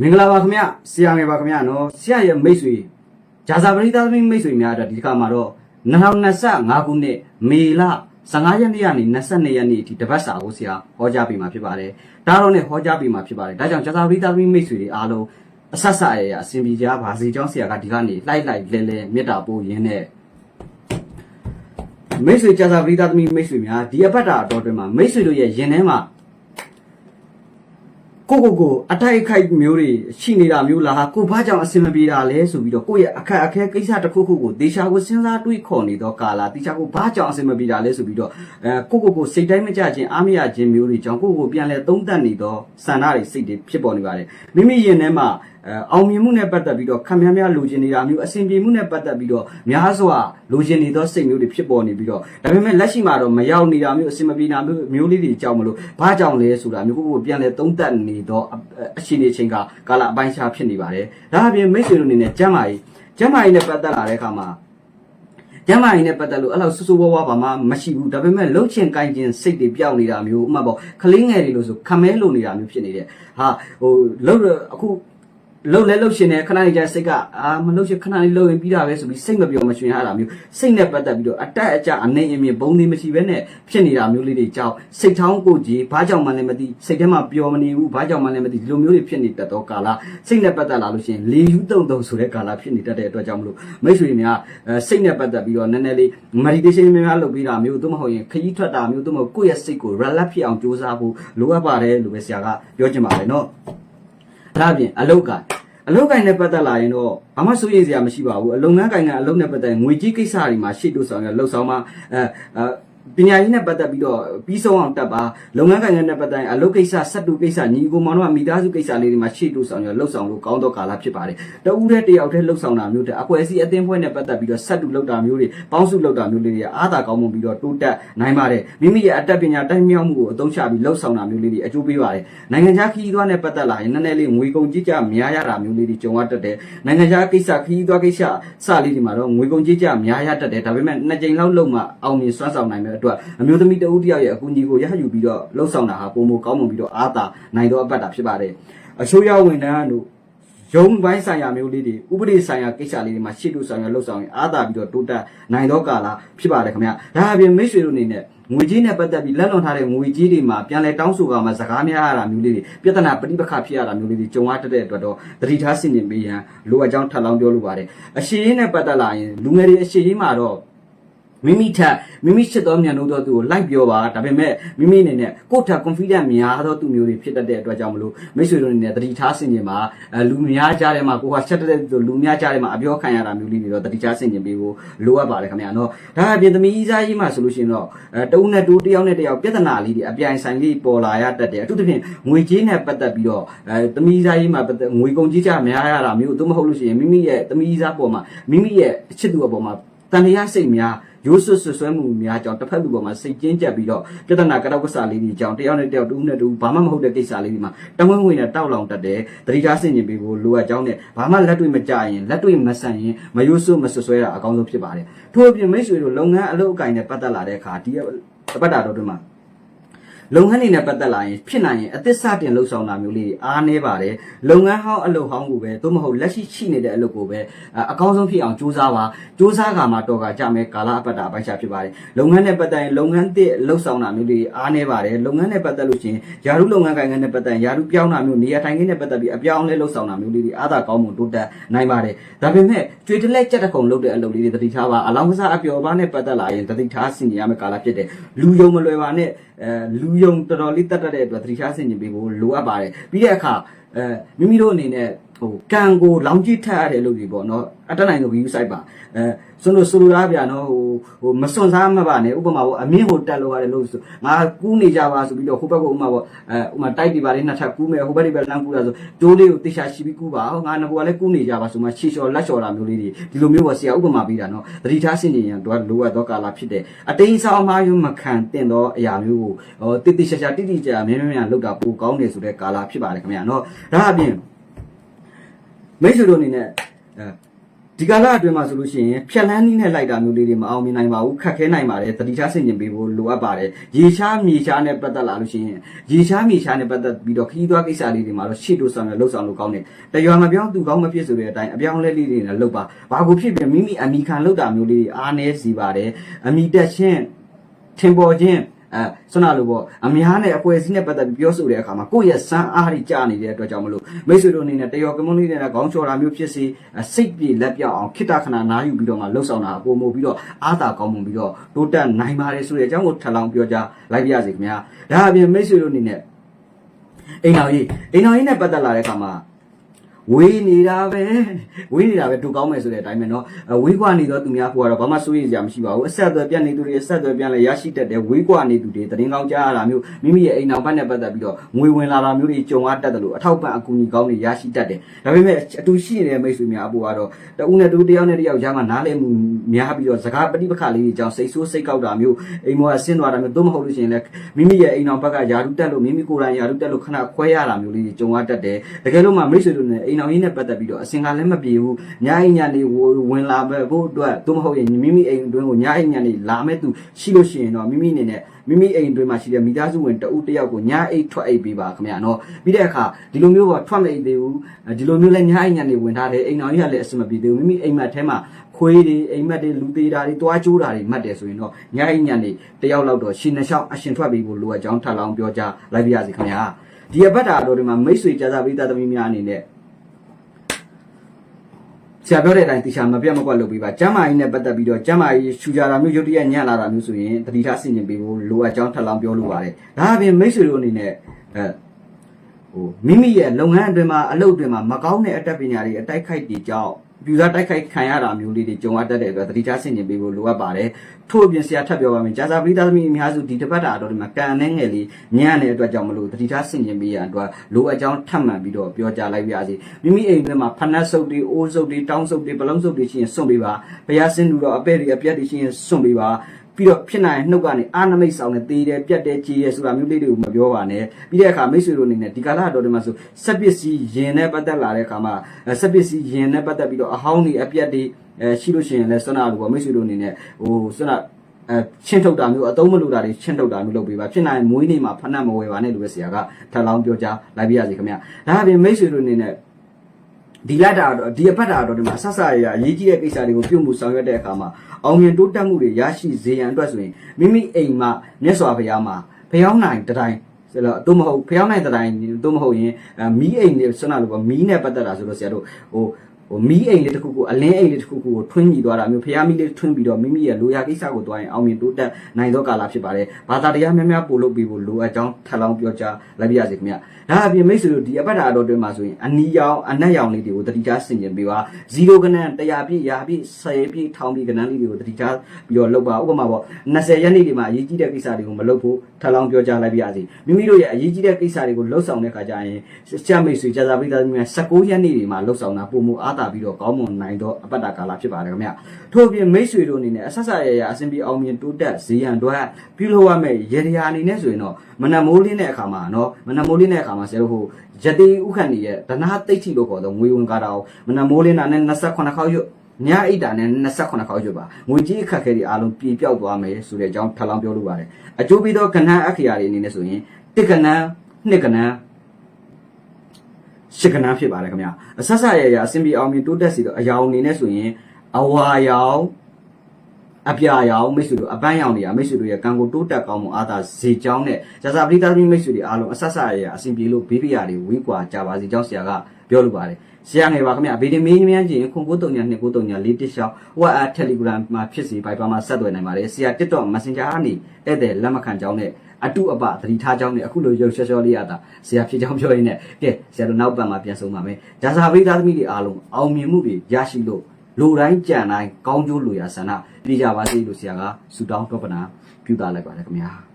မင်္ဂလာပါခင်ဗျဆရာငယ်ပါခင်ဗျနော်ဆရာရဲ့မိတ်ဆွေဂျာဇာပရိသတ်သမီးမိတ်ဆွေများအတွက်ဒီတစ်ခါမှာတော့2025ခုနှစ်မေလ15ရက်နေ့ကနေ22ရက်နေ့အထိတပတ်စာကိုဆရာဟောကြားပေးမှာဖြစ်ပါတယ်ဒါတော့နဲ့ဟောကြားပေးမှာဖြစ်ပါတယ်ဒါကြောင့်ဂျာဇာပရိသတ်သမီးမိတ်ဆွေတွေအားလုံးအဆက်ဆက်ရရအစဉ်ပြေကြပါစေကြောင်းဆရာကဒီကနေလှိုက်လိုက်လဲလဲမေတ္တာပို့ရင်းနဲ့မိတ်ဆွေကြာသာပရိသတ်သမီးမိတ်ဆွေများဒီအပတ်တာအတော်တွင်မှာမိတ်ဆွေတို့ရဲ့ရင်ထဲမှာ ကိုကိုကိုအတိုက်အခိုက်မျိုးတွေရှိနေတာမျိုးလားကိုဘာကြောင့်အဆင်မပြေတာလဲဆိုပြီးတော့ကိုယ့်ရဲ့အခက်အခဲကိစ္စတစ်ခုခုကိုဒေရှာကိုစဉ်းစားတွေးခေါ်နေတော့ကာလာဒေရှာကိုဘာကြောင့်အဆင်မပြေတာလဲဆိုပြီးတော့အဲကိုကိုကိုစိတ်တိုင်းမကြခြင်းအားမရခြင်းမျိုးတွေကြောင့်ကိုကိုကိုပြန်လဲသုံးသပ်နေတော့ဆန္ဒတွေစိတ်တွေဖြစ်ပေါ်နေပါတယ်မိမိရင်ထဲမှာ အဲအောင်မြင်မှုနဲ့ပတ်သက်ပြီးတော့ခံများများလိုချင်နေတာမျိုးအဆင်ပြေမှုနဲ့ပတ်သက်ပြီးတော့များစွာလိုချင်နေသောစိတ်မျိုးတွေဖြစ်ပေါ်နေပြီးတော့ဒါပေမဲ့လက်ရှိမှာတော့မရောက်နေတာမျိုးအဆင်မပြေတာမျိုးမျိုးလေးတွေကြောင့်မလို့ဘာကြောင့်လဲဆိုတာမျိုးကိုကိုပြန်လဲသုံးသပ်နေတော့အခြေအနေချင်းကကာလအပိုင်းခြားဖြစ်နေပါတယ်ဒါအပြင်မိတ်ဆွေတို့အနေနဲ့ကျမ်းမာရေးကျမ်းမာရေးနဲ့ပတ်သက်လာတဲ့အခါမှာကျမ်းမာရေးနဲ့ပတ်သက်လို့အဲ့လောက်ဆူဆူဝါးဝါဘာမှမရှိဘူးဒါပေမဲ့လှုပ်ချင်ကိုင်းချင်စိတ်တွေပျောက်နေတာမျိုးဥပမာပေါ့ကလေးငယ်တွေလို့ဆိုခမဲလို့နေတာမျိုးဖြစ်နေတယ်ဟာဟိုလှုပ်အခု လှုပ်လဲလှုပ်ရှင်တယ်ခဏနေကျစိတ်ကအာမလှုပ်ရှင်ခဏလေးလှုပ်ရင်ပြီးတာပဲဆိုပြီးစိတ်မပြောမရှင်ရတာမျိုးစိတ်နဲ့ပတ်သက်ပြီးတော့အတက်အကျအနေအမြင်ဘုံသေးမရှိဘဲနဲ့ဖြစ်နေတာမျိုးလေးတွေကြောင့်စိတ်ထောင်းကိုကြီးဘာကြောင့်မှလည်းမသိစိတ်ထဲမှာပျော်မနေဘူးဘာကြောင့်မှလည်းမသိဒီလိုမျိုးတွေဖြစ်နေတတ်တော့ကာလစိတ်နဲ့ပတ်သက်လာလို့ရှိရင်လေယူတုံတုံဆိုတဲ့ကာလဖြစ်နေတတ်တဲ့အတွက်ကြောင့်မလို့မိတ်ဆွေများအဲစိတ်နဲ့ပတ်သက်ပြီးတော့နည်းနည်းလေး meditation များများလုပ်ပြီးတာမျိုးသို့မဟုတ်ရင်ခရီးထွက်တာမျိုးသို့မဟုတ်ကိုယ့်ရဲ့စိတ်ကို relax ဖြစ်အောင်ကြိုးစားဖို့လိုအပ်ပါတယ်လို့ပဲဆရာကပြောချင်ပါတယ်နော်ဒါအပြင်အလုတ်က အလုပ်ကိုင်နဲ့ပတ်သက်လာရင်တော့ဘာမှစိုးရိမ်စရာမရှိပါဘူးအလုပ်ငန်းကိုင်ကအလုပ်နဲ့ပတ်သက်ငွေကြီးကိစ္စတွေမှာရှေ့တို့ဆောင်ရလှုပ်ဆောင်မှာအဲအဲ ပညာရေးနဲ့ပတ်သက်ပြီးတော့ပြီးဆုံးအောင်တက်ပါလုပ်ငန်းကိုင်နဲ့ပတ်သက်ရင်အလုပ်ကိစ္စဆက်တူကိစ္စညီကိုမောင်တို့ကမိသားစုကိစ္စလေးတွေမှာရှေ့တို့ဆောင်ရလှုပ်ဆောင်လို့ကောင်းတော့ကာလဖြစ်ပါတယ်တဦးတည်းတယောက်တည်းလှုပ်ဆောင်တာမျိုးတဲ့အကွယ်စီအသင်းဖွဲ့နဲ့ပတ်သက်ပြီးတော့ဆက်တူလှုပ်တာမျိုးတွေပေါင်းစုလှုပ်တာမျိုးလေးတွေအားသာကောင်းမှုပြီးတော့တိုးတက်နိုင်ပါတယ်မိမိရဲ့အတတ်ပညာတိုင်းမြောက်မှုကိုအသုံးချပြီးလှုပ်ဆောင်တာမျိုးလေးတွေအကျိုးပေးပါတယ်နိုင်ငံခြားခရီးသွားနဲ့ပတ်သက်လာရင်နည်းနည်းလေးငွေကုန်ကြီးကြများရတာမျိုးလေးတွေကြုံရတတ်တယ်နိုင်ငံခြားကိစ္စခရီးသွားကိစ္စစလေးတွေမှာတော့ငွေကုန်ကြီးကြများရတတ်တယ်ဒါပေမဲ့နှစ်ကြိမ်လောက်လုံမှအောင်မြင်စွမ်းဆောင်နိုင်မဲ့အတွက်အမျိုးသမီးတဦးတယောက်ရဲ့အကူအညီကိုရဟယူပြီးတော့လှုပ်ဆောင်တာဟာပုံမကောင်းမွန်ပြီးတော့အားသာနိုင်တော့အပတ်တာဖြစ်ပါတယ်အချိုးရောက်ဝန်ထမ်းတို့ရုံးပိုင်းဆိုင်ရာမျိုးလေးတွေဥပဒေဆိုင်ရာကိစ္စလေးတွေမှာရှေ့လို့ဆောင်ရလှုပ်ဆောင်ရင်အားသာပြီးတော့တိုးတက်နိုင်တော့ကာလာဖြစ်ပါတယ်ခင်ဗျာဒါအပြင်မိတ်ဆွေတို့အနေနဲ့ငွေကြီးနဲ့ပတ်သက်ပြီးလက်လွန်ထားတဲ့ငွေကြီးတွေမှာပြန်လဲတောင်းဆိုကမှစကားများရတာမျိုးလေးတွေပြဿနာပဋိပက္ခဖြစ်ရတာမျိုးလေးတွေကြုံရတတ်တဲ့အတွက်တော့တတိထားဆင်ခြင်ပေးရန်လိုအပ်ကြောင်းထပ်လောင်းပြောလိုပါတယ်အရှိရေးနဲ့ပတ်သက်လာရင်လူငယ်တွေအရှိရေးမှာတော့ မိမိထက်မိမိချစ်တော်မြန်လို့တော့သူကိုလိုက်ပြောပါဒါပေမဲ့မိမိအနေနဲ့ကိုယ့်ထက် confident များသောသူမျိုးတွေဖြစ်တတ်တဲ့အတွက်ကြောင့်မလို့မိတ်ဆွေတို့အနေနဲ့တတိထားဆင်ခြင်ပါအဲလူများကြားထဲမှာကိုကချက်တဲ့သူလူများကြားထဲမှာအပြောခံရတာမျိုးလေးတွေတော့တတိထားဆင်ခြင်ပေးဖို့လိုအပ်ပါတယ်ခင်ဗျာနော်ဒါအပြင်သမီးစားကြီးမှဆိုလို့ရှိရင်တော့အဲတဦးနဲ့တူတယောက်နဲ့တယောက်ပြဿနာလေးတွေအပြိုင်ဆိုင်လေးပေါ်လာရတတ်တယ်အထူးသဖြင့်ငွေကြေးနဲ့ပတ်သက်ပြီးတော့အဲသမီးစားကြီးမှပတ်သက်ငွေကုန်ကြေးကြများရတာမျိုးသို့မဟုတ်လို့ရှိရင်မိမိရဲ့သမီးစားပေါ်မှာမိမိရဲ့ချစ်သူအပေါ်မှာတန်တရားစိတ်များ ရိုးစွတ်ဆွဆွဲမှုများကြောင့်တစ်ဖက်လူပေါ်မှာစိတ်ကျဉ်ကျပ်ပြီးတော့ပြဿနာကတောက်ကဆာလေးတွေကြောင့်တယောက်နဲ့တယောက်တူနဲ့တူဘာမှမဟုတ်တဲ့ကိစ္စလေးတွေမှာတဝင်းဝင်နဲ့တောက်လောင်တတ်တယ်တတိထားဆင်ခြင်ပေးဖို့လိုအပ်ကြောင်းနဲ့ဘာမှလက်တွေ့မကြရင်လက်တွေ့မဆန်ရင်မရိုးစွတ်မဆွဆွဲတာအကောင်းဆုံးဖြစ်ပါတယ်ထို့အပြင်မိတ်ဆွေတို့လုပ်ငန်းအလုပ်အကင်နဲ့ပတ်သက်လာတဲ့အခါဒီတပတ်တာတော့တွင်မှာ လုပ်ငန်းတွေနဲ့ပတ်သက်လာရင်ဖြစ်နိုင်ရင်အသစ်စတင်လှုပ်ဆောင်တာမျိုးလေးအားနေပါတယ်လုပ်ငန်းဟောင်းအလုပ်ဟောင်းကိုပဲသို့မဟုတ်လက်ရှိရှိနေတဲ့အလုပ်ကိုပဲအကောင်းဆုံးဖြစ်အောင်ကြိုးစားပါကြိုးစားကမှတော့ကကြမယ်ကာလအပတ်တာအပိုင်းခြားဖြစ်ပါတယ်လုပ်ငန်းနဲ့ပတ်သက်ရင်လုပ်ငန်းသစ်လှုပ်ဆောင်တာမျိုးလေးအားနေပါတယ်လုပ်ငန်းနဲ့ပတ်သက်လို့ရှိရင်ယာရုလုပ်ငန်းကိုင်ငန်းနဲ့ပတ်သက်ရင်ယာရုပြောင်းတာမျိုးနေရာထိုင်ခင်းနဲ့ပတ်သက်ပြီးအပြောင်းအလဲလှုပ်ဆောင်တာမျိုးလေးတွေအားသာကောင်းမှုတိုးတက်နိုင်ပါတယ်ဒါပေမဲ့ကြွေတလက်ကြက်တခုံလုပ်တဲ့အလုပ်လေးတွေတတိထားပါအလောင်းကစားအပျော်ပါနဲ့ပတ်သက်လာရင်တတိထားဆင်ကြရမယ့်ကာလဖြစ်တယ်လူယုံမလွယ်ပါနဲ့အဲလူယုံတော်တော်လေးတတ်တတ်တဲ့အတွက်တတိထားဆင်ကြပေးဖို့လိုအပ်ပါတယ်ပြီးတဲ့အခါအဲမိမိတို့အနေနဲ့ ဟိုကံကိုလောင်ကြည့်ထက်ရတဲ့လုပ်တွေပေါ့နော်အတက်နိုင်လို့ view site ပါအဲဆိုလို့ဆိုလိုတာဗျာနော်ဟိုဟိုမစွန့်စားမပါနဲ့ဥပမာပေါ့အမြင့်ကိုတက်လို့ရတယ်လို့ဆိုငါကူးနေကြပါဆိုပြီးတော့ဟိုဘက်ကဥပမာပေါ့အဲဥပမာတိုက်ဒီပါလေးနှစ်ထပ်ကူးမယ်ဟိုဘက်ဒီဘက်လမ်းကူးတာဆိုတိုးလေးကိုတေချာရှိပြီးကူးပါဟောငါငါကလည်းကူးနေကြပါဆိုမှခြေလျှော်လက်လျှော်တာမျိုးလေးတွေဒီလိုမျိုးပေါ့ဆရာဥပမာပေးတာနော်သတိထားဆင်ခြင်ရန်တော့လိုအပ်သောကာလဖြစ်တယ်အတိန်ဆောင်အမှားယွန်းမခံတင်သောအရာမျိုးကိုဟောတိတိကျကျတိတိကျကျမြဲမြဲမြဲလောက်တာပိုကောင်းတယ်ဆိုတဲ့ကာလဖြစ်ပါတယ်ခင်ဗျာနော်ဒါအပြင် မိတ်ဆွေတို့အနေနဲ့အဲဒီကာလအတွင်းမှာဆိုလို့ရှိရင်ဖြက်လန်းနည်းနဲ့လိုက်တာမျိုးလေးတွေမအောင်မြင်နိုင်ပါဘူးခက်ခဲနိုင်ပါတယ်တတိချဆင်ကျင်ပေးဖို့လိုအပ်ပါတယ်ရေရှားမြေရှားနဲ့ပတ်သက်လာလို့ရှိရင်ရေရှားမြေရှားနဲ့ပတ်သက်ပြီးတော့ခီးသွွားကိစ္စလေးတွေမှာတော့ရှေ့တို့ဆောင်ရလှုပ်ဆောင်လို့ကောင်းတယ်တရွာမပြောင်းသူကောင်းမဖြစ်ဆိုတဲ့အတိုင်းအပြောင်းလဲလေးတွေနဲ့လှုပ်ပါဘာကိုဖြစ်ပြန်မိမိအမိခံလှုပ်တာမျိုးလေးတွေအားနည်းစီပါတယ်အမိတက်ချင်းထင်ပေါ်ခြင်း အဲဆွမ်းနာလို့ပေါ့အများနဲ့အပွဲစည်းနဲ့ပတ်သက်ပြီးပြောဆိုတဲ့အခါမှာကိုယ့်ရဲ့စမ်းအားကြီးကြာနေတဲ့အတွက်ကြောင့်မလို့မိတ်ဆွေတို့အနေနဲ့တရော်ကမွန်လေးနဲ့ခေါင်းချော်တာမျိုးဖြစ်စေအစိတ်ပြေလက်ပြောက်အောင်ခိတ္တခဏနားယူပြီးတော့မှလှုပ်ဆောင်တာပုံမူပြီးတော့အားသာကောင်းမှုပြီးတော့တိုးတက်နိုင်ပါတယ်ဆိုတဲ့အကြောင်းကိုထပ်လောင်းပြောကြလိုက်ပါရစေခင်ဗျာဒါအပြင်မိတ်ဆွေတို့အနေနဲ့အိမ်တော်ကြီးအိမ်တော်ကြီးနဲ့ပတ်သက်လာတဲ့အခါမှာ ဝေးနေတာပဲဝေးနေတာပဲတူကောင်းမယ်ဆိုတဲ့အတိုင်းပဲเนาะဝေးကွာနေတော့သူများဖို့ကတော့ဘာမှစိုးရိမ်စရာမရှိပါဘူးအဆက်အသွယ်ပြတ်နေသူတွေအဆက်အသွယ်ပြန်လဲရရှိတတ်တယ်ဝေးကွာနေသူတွေတရင်ကောင်းကြားရတာမျိုးမိမိရဲ့အိမ်တော်ဘက်နဲ့ပတ်သက်ပြီးတော့ငွေဝင်လာတာမျိုးတွေကြုံရတတ်တယ်လို့အထောက်ပံ့အကူအညီကောင်းတွေရရှိတတ်တယ်ဒါပေမဲ့အတူရှိနေတဲ့မိတ်ဆွေများအဖို့ကတော့တဦးနဲ့တူတယောက်နဲ့တယောက်ကြားမှာနားလည်မှုများပြီးတော့စကားပဋိပက္ခလေးတွေကြောင့်စိတ်ဆိုးစိတ်ကောက်တာမျိုးအိမ်မောကဆင်းသွားတာမျိုးသို့မဟုတ်လို့ရှိရင်လည်းမိမိရဲ့အိမ်တော်ဘက်ကယာရုတက်လို့မိမိကိုယ်တိုင်ယာရုတက်လို့ခဏခွဲရတာမျိုးလေးတွေကြုံရတတ်တယ်တကယ်လို့မှမိတ်ဆွေတို့နဲ့အိမ် တော်ကြီးနဲ့ပတ်သက်ပြီးတော့အစင်ကလည်းမပြေဘူးညအိမ်ညနေဝင်လာပဲဖို့အတွက်သို့မဟုတ်ရင်မိမိအိမ်အတွင်းကိုညအိမ်ညနေလာမဲ့သူရှိလို့ရှိရင်တော့မိမိအနေနဲ့မိမိအိမ်အတွင်းမှာရှိတဲ့မိသားစုဝင်တဦးတစ်ယောက်ကိုညအိတ်ထွက်အိတ်ပေးပါခင်ဗျာနော်ပြီးတဲ့အခါဒီလိုမျိုးပေါ့ထွက်မအိတ်သေးဘူးဒီလိုမျိုးလဲညအိမ်ညနေဝင်ထားတယ်အိမ်တော်ကြီးကလည်းအဆင်မပြေသေးဘူးမိမိအိမ်မက်ထဲမှာခွေးတွေအိမ်မက်တွေလူသေးတာတွေတွားကျိုးတာတွေမှတ်တယ်ဆိုရင်တော့ညအိမ်ညနေတယောက်လောက်တော့ရှင်နှချောင်းအရှင်ထွက်ပြီးဖို့လိုအပ်ကြောင်းထပ်လောင်းပြောကြလိုက်ပါရစေခင်ဗျာဒီအပတ်တာတော်ဒီမှာမိတ်ဆွေကြာသာပိသားသမီးများအနေနဲ့ဆ ရာပြောတဲ့အတိုင်းတရားမပြတ်မကွက်လုပ်ပေးပါကျမ်းမာရေးနဲ့ပတ်သက်ပြီးတော့ကျမ်းမာရေးရှူကြတာမျိုးရုပ်တရက်ညံ့လာတာမျိုးဆိုရင်တတိထားဆင်ကျင်ပေးဖို့လိုအပ်ကြောင်းထပ်လောင်းပြောလိုပါတယ်ဒါအပြင်မိတ်ဆွေတို့အနေနဲ့အဲဟိုမိမိရဲ့လုပ်ငန်းအတွင်းမှာအလုပ်အတွင်းမှာမကောင်းတဲ့အတတ်ပညာတွေအတိုက်ခိုက်တွေကြောင့် ပြူစားတိုက်ခိုက်ခံရတာမျိုးလေးတွေကြုံရတတ်တဲ့အတွက်တတိထားဆင်ကျင်ပေးဖို့လိုအပ်ပါတယ်ထို့အပြင်ဆရာထပ်ပြောပါမယ်ကြာစာပရိသတ်သမီးအများစုဒီတစ်ပတ်တာတော့ဒီမှာကန်နေငယ်လေးညံ့တဲ့အတွက်ကြောင့်မလို့တတိထားဆင်ကျင်ပေးရန်အတွက်လိုအပ်ကြောင်းထပ်မံပြီးတော့ပြောကြားလိုက်ပါရစေမိမိအိမ်ထဲမှာဖနက်ဆုပ်တွေအိုးဆုပ်တွေတောင်းဆုပ်တွေပလုံးဆုပ်တွေရှိရင်စွန့်ပေးပါဘုရားစင်သူတော်အပဲ့တွေအပြတ်တွေရှိရင်စွန့်ပေးပါ ပြီးတော့ဖြစ်နိုင်နှုတ်ကနေအာနမိတ်ဆောင်နဲ့တေးတယ်ပြတ်တယ်ကြေတယ်ဆိုတာမျိုးလေးတွေကိုမပြောပါနဲ့ပြီးတဲ့အခါမိတ်ဆွေတို့အနေနဲ့ဒီကာလတော်တွေမှာဆိုစက်ပစ္စည်းယင်နဲ့ပတ်သက်လာတဲ့အခါမှာစက်ပစ္စည်းယင်နဲ့ပတ်သက်ပြီးတော့အဟောင်းတွေအပြတ်တွေအဲရှိလို့ရှိရင်လည်းဆွမ်းနာလို့ပေါ့မိတ်ဆွေတို့အနေနဲ့ဟိုဆွမ်းနာအဲချင်းထုတ်တာမျိုးအသုံးမလို့တာတွေချင်းထုတ်တာမျိုးလုပ်ပေးပါဖြစ်နိုင်မွေးနေ့မှာဖဏတ်မဝယ်ပါနဲ့လို့ပဲဆရာကထပ်လောင်းပြောကြားလိုက်ပြရစီခင်ဗျာဒါအပြင်မိတ်ဆွေတို့အနေနဲ့ ဒီလက်တာတော့ဒီအပတ်တာတော့ဒီမှာဆက်ဆရရအရေးကြီးတဲ့ကိစ္စတွေကိုပြုမှုဆောင်ရွက်တဲ့အခါမှာအောင်မြင်တိုးတက်မှုတွေရရှိစေရန်အတွက်ဆိုရင်မိမိအိမ်မှာမြတ်စွာဘုရားမှာဘုရားနိုင်တတိုင်းဆိုတော့တို့မဟုတ်ဖျောင်းနိုင်တဲ့တိုင်းတို့မဟုတ်ရင်မီးအိမ်တွေဆွမ်းနာလို့ပေါ့မီးနဲ့ပတ်သက်တာဆိုတော့ဆရာတို့ဟို ဟိုမီးအိမ်လေးတစ်ခုကိုအလင်းအိမ်လေးတစ်ခုကိုထွင်းညီသွားတာမျိုးဖျားမီးလေးထွင်းပြီးတော့မိမိရဲ့လိုရာကိစ္စကိုသွားရင်အောင်မြင်တိုးတက်နိုင်သောကာလဖြစ်ပါတယ်ဘာသာတရားများများပို့လုပ်ပြီးဖို့လိုအပ်ကြောင်းထပ်လောင်းပြောကြားလိုက်ပါရစေခင်ဗျဒါအပြင်မိတ်ဆွေတို့ဒီအပတ်တာတော်တွင်မှာဆိုရင်အနီရောင်အနက်ရောင်လေးတွေကိုတတိချဆင်ကျင်ပေးပါ0ကနန်း100ပြည့်100ပြည့်10ပြည့်1000ပြည့်ကနန်းလေးတွေကိုတတိချပြီးတော့လုပ်ပါဥပမာပေါ့20ရက်နေ့ဒီမှာအရေးကြီးတဲ့ကိစ္စတွေကိုမလုပ်ဖို့ထပ်လောင်းပြောကြားလိုက်ပါရစေမိမိတို့ရဲ့အရေးကြီးတဲ့ကိစ္စတွေကိုလှုပ်ဆောင်တဲ့ခါကျရင်စက်မိတ်ဆွေကြာသာပိသားများ19ရက်နေ့ဒီမှာလှုပ်ဆောင်တာပုံမူအားတာပြီးတော့ကောင်းမွန်နိုင်တော့အပတ်တာကာလဖြစ်ပါတယ်ခင်ဗျထို့အပြင်မိတ်ဆွေတို့အနေနဲ့အဆက်ဆက်ရရအစဉ်ပြေအောင်မြင်တိုးတက်ဇေယံတော့ပြုလုပ်ရမယ့်ရေတရာအနေနဲ့ဆိုရင်တော့မနမိုးလင်းတဲ့အခါမှာနော်မနမိုးလင်းတဲ့အခါမှာဆရာတို့ဟိုယတိဥခန့်နေရဲ့ဒနာတိတ်ချီလို့ခေါ်တော့ငွေဝင်ကားတာကိုမနမိုးလင်းတာနဲ့28ခေါက်ရွတ်ညအိတ်တာနဲ့28ခေါက်ရွတ်ပါငွေကြီးအခက်ခဲတွေအားလုံးပြေပြောက်သွားမယ်ဆိုတဲ့အကြောင်းထပ်လောင်းပြောလိုပါတယ်အကျိုးပြီးတော့ကဏ္ဍအခရာတွေအနေနဲ့ဆိုရင်တစ်ကဏ္ဍနှစ်ကဏ္ဍ ရှစ်ကဏ္ဍဖြစ်ပါတယ်ခင်ဗျာအဆက်ဆက်ရရအစဉ်ပြေအောင်မြင်တိုးတက်စီတော့အယောင်အနေနဲ့ဆိုရင်အဝါရောင်အပြာရောင်မိတ်ဆွေတို့အပန်းရောင်တွေကမိတ်ဆွေတို့ရဲ့ကံကိုတိုးတက်ကောင်းမှုအားသာဇေချောင်းနဲ့ဇာစာပရိသတ်မိတ်ဆွေတွေအားလုံးအဆက်ဆက်ရရအစဉ်ပြေလို့ဘေးပြရာတွေဝေးကွာကြပါစီကြောင်းဆရာကပြောလိုပါတယ်ဆရာငယ်ပါခင်ဗျဗီဒီမင်းမြန်းချင်းခွန်ကိုတုံညာနှစ်ကိုတုံညာလေးတစ်ရှောင်း WhatsApp Telegram မှာဖြစ်စီ Viber မှာဆက်သွယ်နိုင်ပါတယ်ဆရာ TikTok Messenger ကနေဧည့်သည်လက်မခံကြောင်းနဲ့ အတုအပသတိထားကြောင်းနဲ့အခုလိုရုပ်ရှော့ရှော့လေးရတာဆရာဖြစ်ကြောင်းပြောရင်းနဲ့ကဲဆရာတို့နောက်ပတ်မှာပြန်ဆုံးပါမယ်ဒါစာပိသားသမီးတွေအားလုံးအောင်မြင်မှုတွေရရှိလို့လူတိုင်းကြံတိုင်းကောင်းကျိုးလူရဆန္ဒပြကြပါစေလို့ဆရာကဆုတောင်းတော့ပနာပြုတာလိုက်ပါတယ်ခင်ဗျာ